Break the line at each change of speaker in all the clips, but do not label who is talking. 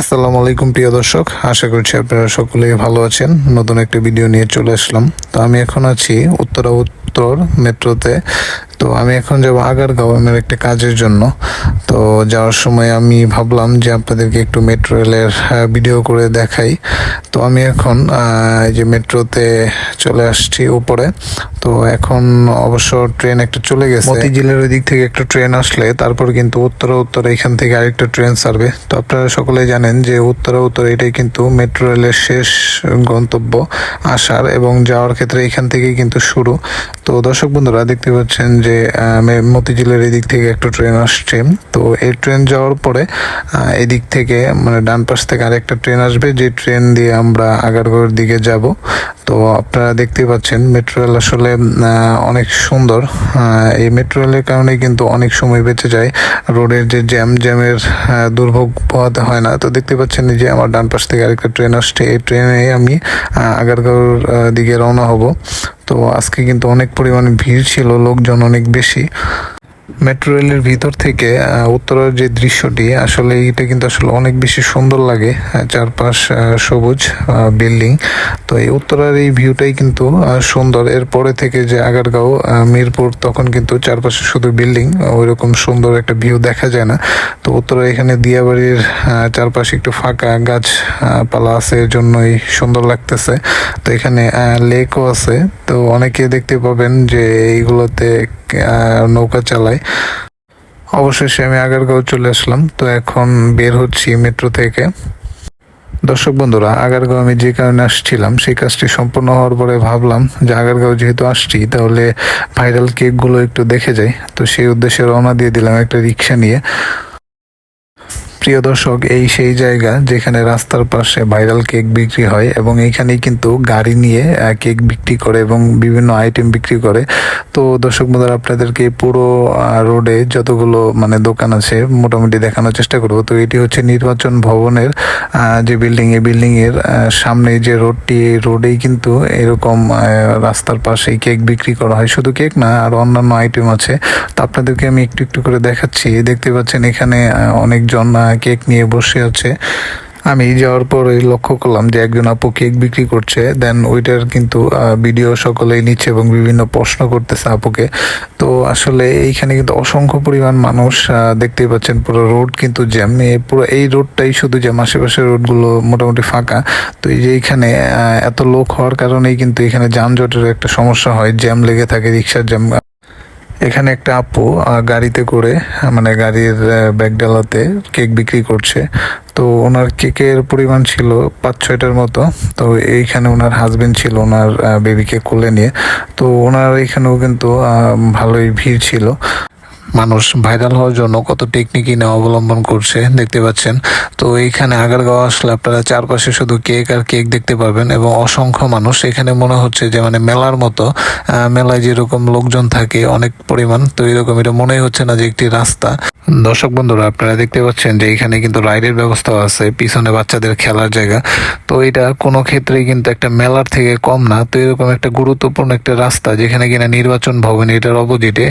আসসালামু আলাইকুম, প্রিয় দর্শক। আশা করছি আপনারা সকলেই ভালো আছেন। নতুন একটা ভিডিও নিয়ে চলে আসলাম। তো আমি এখন আছি উত্তরা উত্তর মেট্রোতে। তো আমি এখন যাব আগারগাঁও আমার একটা কাজের জন্য। তো যাওয়ার সময় আমি ভাবলাম যে আপনাদেরকে একটু মেট্রো রেলের ভিডিও করে দেখাই। তো আমি এখন এই যে মেট্রোতে চলে আসছি উপরে। তো এখন অবশ্য ট্রেন একটা চলে গেছে। মতিঝিলের ওই দিক থেকে একটা ট্রেন আসলে, তারপর কিন্তু উত্তরা উত্তরা এখান থেকে আরেকটা ট্রেন ছাড়বে। তো আপনারা সকলে জানেন যে উত্তরা উত্তরা এটাই কিন্তু মেট্রো রেলের শেষ গন্তব্য আসার এবং যাওয়ার ক্ষেত্রে এখান থেকেই কিন্তু শুরু। তো দর্শক বন্ধুরা, দেখতে পাচ্ছেন যে মতিঝিলের এদিক থেকে একটা ট্রেন আসছে। তো এই ট্রেন যাওয়ার পরে এদিক থেকে মানে ডান পাশ থেকে আরেকটা ট্রেন আসবে। যে ট্রেন দিয়ে আমরা আগারগড়ের দিকে যাব। তো আপনারা দেখতে পাচ্ছেন মেট্রো রেল আসলে অনেক সুন্দর। এই মেট্রো রেলের কারণে কিন্তু অনেক সময় বেঁচে যায়। রোডের যে জ্যাম জ্যামের দুর্ভোগ পোহাতে হয় না। তো দেখতে পাচ্ছেন যে আমার ডান পাশ থেকে আরেকটা ট্রেন আসছে। এই ট্রেনে আমি আহ, আগারগাঁওর দিকে রওনা হব। তো আজকে কিন্তু অনেক পরিমাণে ভিড় ছিল লোকজন অনেক বেশি। মেট্রো রেলের ভিতর থেকে উত্তরের যে দৃশ্যটি আসলে এটা কিন্তু আসলে অনেক বেশি সুন্দর লাগে চারপাশ সবুজ বিল্ডিং। তো এই উত্তরার এই ভিউটাই কিন্তু সুন্দর। এরপরে থেকে যে আগারগাঁও মিরপুর তখন কিন্তু চারপাশে শুধু বিল্ডিং ওইরকম সুন্দর একটা ভিউ দেখা যায় না। তো উত্তরা এখানে দিয়াবাড়ির চারপাশে একটু ফাঁকা গাছ আহ, পালা আছে এর জন্যই সুন্দর লাগতেছে। তো এখানে লেকও আছে। তো অনেকে দেখতে পাবেন যে এইগুলোতে নৌকা চালাই অবশেষে আমি আগারগাঁও চলে আসলাম। তো এখন বের হচ্ছি মেট্রো থেকে। দর্শক বন্ধুরা, আগারগাঁও আমি যে কারণে আসছিলাম, সেই কাজটি সম্পূর্ণ হওয়ার পরে ভাবলাম যে আগারগাঁও যেহেতু আসছি, তাহলে ভাইরাল কেকগুলো একটু দেখে যাই। তো সেই উদ্দেশ্যে রওনা দিয়ে দিলাম একটা রিক্সা নিয়ে। প্রিয় দর্শক, এই সেই জায়গা যেখানে রাস্তার পাশে ভাইরাল কেক বিক্রি হয় এবং এইখানেই কিন্তু গাড়ি নিয়ে কেক বিক্রি করে এবং বিভিন্ন আইটেম বিক্রি করে। তো দর্শক বন্ধুরা, আপনাদেরকে পুরো রোডে যতগুলো মানে দোকান আছে, মোটামুটি দেখানোর চেষ্টা করব। তো এটি হচ্ছে নির্বাচন ভবনের যে বিল্ডিং এই বিল্ডিং এর সামনে যে রোডটি, এই রোডেই কিন্তু এরকম রাস্তার পাশেই কেক বিক্রি করা হয়। শুধু কেক না, আর অন্যান্য আইটেম আছে। তো আপনাদেরকে আমি একটু একটু করে দেখাচ্ছি। দেখতে পাচ্ছেন এখানে অনেকজন কেক নিয়ে বসে আছে। আমি যাওয়ার পরে লক্ষ্য করলাম যে একজন আপু কেক বিক্রি করছে। দেন ওইটার কিন্তু ভিডিও সকলেই নিচ্ছে এবং বিভিন্ন প্রশ্ন করতেছে আপুকে। তো আসলে এইখানে কিন্তু অসংখ্য পরিমাণ মানুষ দেখতেই পাচ্ছেন পুরো রোড কিন্তু জ্যাম। পুরো এই রোডটাই শুধু জ্যাম আশেপাশের রোডগুলো মোটামুটি ফাঁকা। তো এই যে আহ, এত লোক হওয়ার কারণেই কিন্তু এখানে যানজটের একটা সমস্যা হয়। জ্যাম লেগে থাকে রিক্সার জ্যাম এখানে একটা আপু গাড়িতে করে মানে গাড়ির ব্যাগ ডালাতে কেক বিক্রি করছে। তো ওনার কেকের পরিমাণ ছিল পাঁচ ছয়টার মতো। তো এইখানে ওনার হাজবেন্ড ছিল, ওনার বেবিকে কোলে নিয়ে। তো ওনার এখানেও কিন্তু ভালোই ভিড় ছিল। মানুষ ভাইরাল হওয়ার জন্য কত টেকনিকই না অবলম্বন করছে, দেখতে পাচ্ছেন। তো এইখানে আগারগাঁও আসলে আপনারা চারপাশে শুধু কেক আর কেক দেখতে পাবেন এবং অসংখ্য মানুষ। এখানে মনে হচ্ছে যে মানে মেলার মতো মেলায় যেরকম লোকজন থাকে, অনেক পরিমাণ, তো এরকম এটা মনেই হচ্ছে না যে একটি রাস্তা। দর্শক বন্ধুরা, আপনারা দেখতে পাচ্ছেন যে এখানে কিন্তু রাইডের ব্যবস্থা আছে, পিছনে বাচ্চাদের খেলার জায়গা। তো এটা কোনো ক্ষেত্রেই কিন্তু একটা মেলার থেকে কম না। তো এরকম একটা গুরুত্বপূর্ণ একটা রাস্তা যেখানে কিনা নির্বাচন ভবন এটার অপোজিটে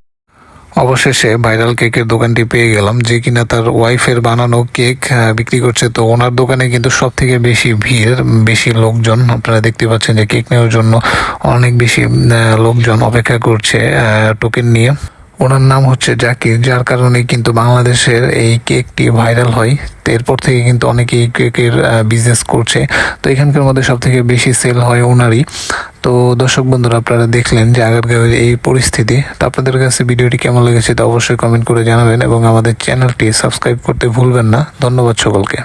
অবশেষে ভাইরাল কেকের দোকানটি পেয়ে গেলাম, যে কিনা তার ওয়াইফের বানানো কেক বিক্রি করছে। তো ওনার দোকানে কিন্তু সব থেকে বেশি ভিড়, বেশি লোকজন। আপনারা দেখতে পাচ্ছেন যে কেক নেওয়ার জন্য অনেক বেশি লোকজন অপেক্ষা করছে টোকেন নিয়ে। ওনার নাম হচ্ছে জাকির, যার কারণে কিন্তু বাংলাদেশের এই কেকটি ভাইরাল হয়। তো এরপর থেকে কিন্তু অনেকেই কেকের বিজনেস করছে। তো এখানকার মধ্যে সব থেকে বেশি সেল হয় ওনারই। তো দর্শক বন্ধুরা, আপনারা দেখলেন যে আগারগাঁওয়ের এই পরিস্থিতি। তো আপনাদের কাছে ভিডিওটি কেমন লেগেছে তা অবশ্যই কমেন্ট করে জানাবেন এবং আমাদের চ্যানেলটি সাবস্ক্রাইব করতে ভুলবেন না। ধন্যবাদ সকলকে।